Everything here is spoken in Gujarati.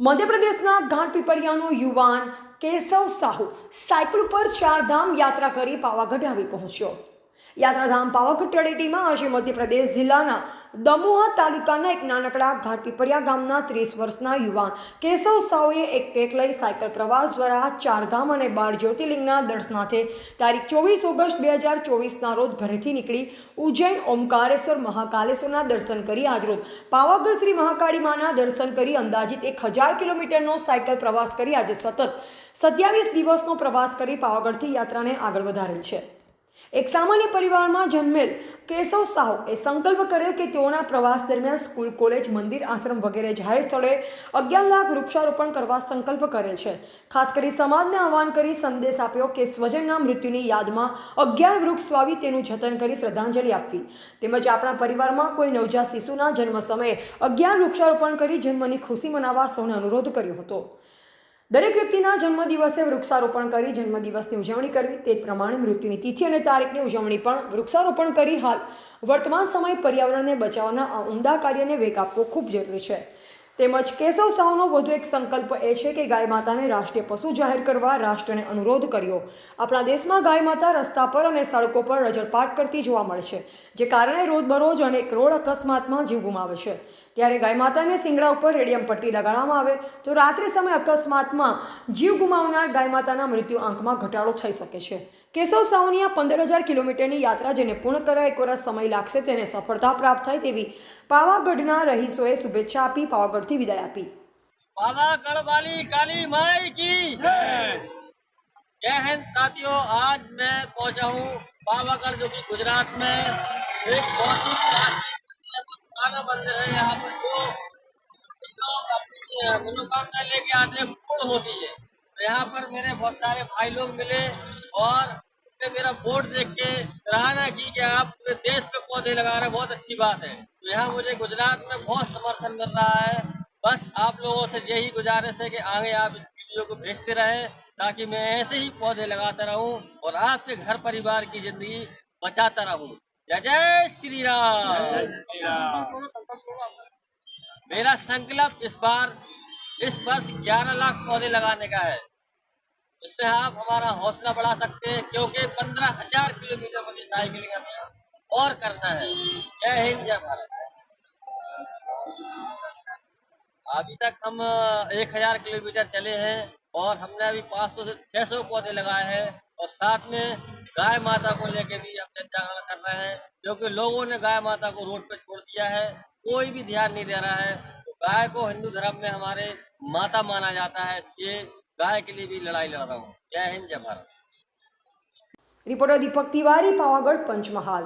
મધ્યપ્રદેશના ઘાટ પીપળિયાનો યુવાન કેશવ સાહુ સાયકલ ઉપર ચારધામ યાત્રા કરી પાવાગઢ આવી પહોંચ્યો. યાત્રાધામ પાવાગઢ તળેટીમાં આજે મધ્યપ્રદેશ જિલ્લાના દમોહ તાલુકાના એક નાનકડા ઘાટ પીપળિયા ગામના ત્રીસ વર્ષના યુવાન કેશવ સાହୁએ એક ટેક લઈ સાયકલ પ્રવાસ દ્વારા ચારધામ અને બાર જ્યોતિર્લિંગના દર્શનાથે તારીખ ચોવીસ ઓગસ્ટ બે હજાર ચોવીસના રોજ ઘરેથી નીકળી ઉજ્જૈન ઓમકારેશ્વર મહાકાલેશ્વરના દર્શન કરી આજરોજ પાવાગઢ શ્રી મહાકાળી માના દર્શન કરી અંદાજિત એક હજાર કિલોમીટરનો સાયકલ પ્રવાસ કરી આજે સતત સત્યાવીસ દિવસનો પ્રવાસ કરી પાવાગઢથી યાત્રાને આગળ વધારેલ છે. એક સામાન્ય પરિવારમાં જન્મેલ કેશવ સાહુ એ સંકલ્પ કરેલ કે તેઓના પ્રવાસ દરમિયાન સ્કૂલ, કોલેજ, મંદિર, આશ્રમ વગેરે જાહેર સ્થળે અગિયાર લાખ વૃક્ષારોપણ કરવા સંકલ્પ કરેલ છે. ખાસ કરી સમાજને આહવાન કરી સંદેશ આપ્યો કે સ્વજનના મૃત્યુની યાદમાં અગિયાર વૃક્ષ વાવી તેનું જતન કરી શ્રદ્ધાંજલિ આપવી. તેમજ આપણા પરિવારમાં કોઈ નવજાત શિશુના જન્મ સમયે અગિયાર વૃક્ષારોપણ કરી જન્મની ખુશી મનાવવા સૌને અનુરોધ કર્યો હતો. દરેક વ્યક્તિના જન્મદિવસે વૃક્ષારોપણ કરી, જન્મદિવસની ઉજવણી કરવી, તે પ્રમાણે મૃત્યુની તિથિ અને તારીખની ઉજવણી પણ વૃક્ષારોપણ કરી. હાલ, વર્તમાન સમય પર્યાવરણને બચાવવાના આ ઉમદા કાર્યને વેગ આપવો ખૂબ જરૂરી છે. તેમજ કેશવ સાહુનો વધુ એક સંકલ્પ એ છે કે ગાય માતાને રાષ્ટ્રીય પશુ જાહેર કરવા રાષ્ટ્રને અનુરોધ કર્યો. આપણા દેશમાં ગાય માતા રસ્તા પર અને સડકો પર રજળપાટ કરતી જોવા મળે છે, જે કારણે રોજબરોજ અનેક રોડ અકસ્માતમાં જીવ ગુમાવે છે. ત્યારે ગાય માતાને શિંગડા ઉપર રેડિયમ પટ્ટી લગાડવામાં આવે, તો રાત્રિ સમય અકસ્માતમાં જીવ ગુમાવનાર ગાય માતાના મૃત્યુ આંકમાં ઘટાડો થઈ શકે છે. કેશવ સાહુની આ પંદર હજાર કિલોમીટરની યાત્રા જેને પૂર્ણ કરવા એક વર્ષ સમય લાગશે તેને સફળતા પ્રાપ્ત થાય તેવી પાવાગઢના રહીશોએ શુભેચ્છા આપી પાવાગઢથી વિદાય આપી पावागढ़ वाली काली माई की जय हिंद साथियों आज मैं पहुंचा हूँ पावागढ़ जो कि गुजरात में एक बहुत ही प्राचीन पुराना मंदिर है यहाँ पर जो लोग अपनी मनोकामना लेके आते हैं पूर्ण होती है तो यहाँ पर मेरे बहुत सारे भाई लोग मिले और उन्होंने मेरा बोर्ड देख के सराहना की कि आप पूरे देश में पौधे लगा रहे बहुत अच्छी बात है। तो यहाँ मुझे गुजरात में बहुत समर्थन मिल रहा है। बस आप लोगों से यही गुजारिश है कि आगे आप इस वीडियो को भेजते रहें ताकि मैं ऐसे ही पौधे लगाता रहूँ और आपके घर परिवार की ज़िंदगी बचाता रहूँ। जय जय श्री राम मेरा संकल्प इस बार इस वर्ष 11 लाख पौधे लगाने का है। इसमें आप हमारा हौसला बढ़ा सकते हैं, क्योंकि पंद्रह हज़ार किलोमीटर मुझे साइकिलिंग हमें और करना है। जय हिंद, जय भारत। अभी तक हम एक हज़ार किलोमीटर चले हैं और हमने अभी 500 से 600 पौधे लगाए हैं और साथ में गाय माता को लेके भी हम जागरण कर रहे हैं क्योंकि लोगों ने गाय माता को रोड पे छोड़ दिया है। कोई भी ध्यान नहीं दे रहा है। तो गाय को हिंदू धर्म में हमारे माता माना जाता है। इसलिए गाय के लिए भी लड़ाई लड़ रहा हूँ जय हिंद जय भारत रिपोर्टर दीपक तिवारी पावागढ़ पंचमहाल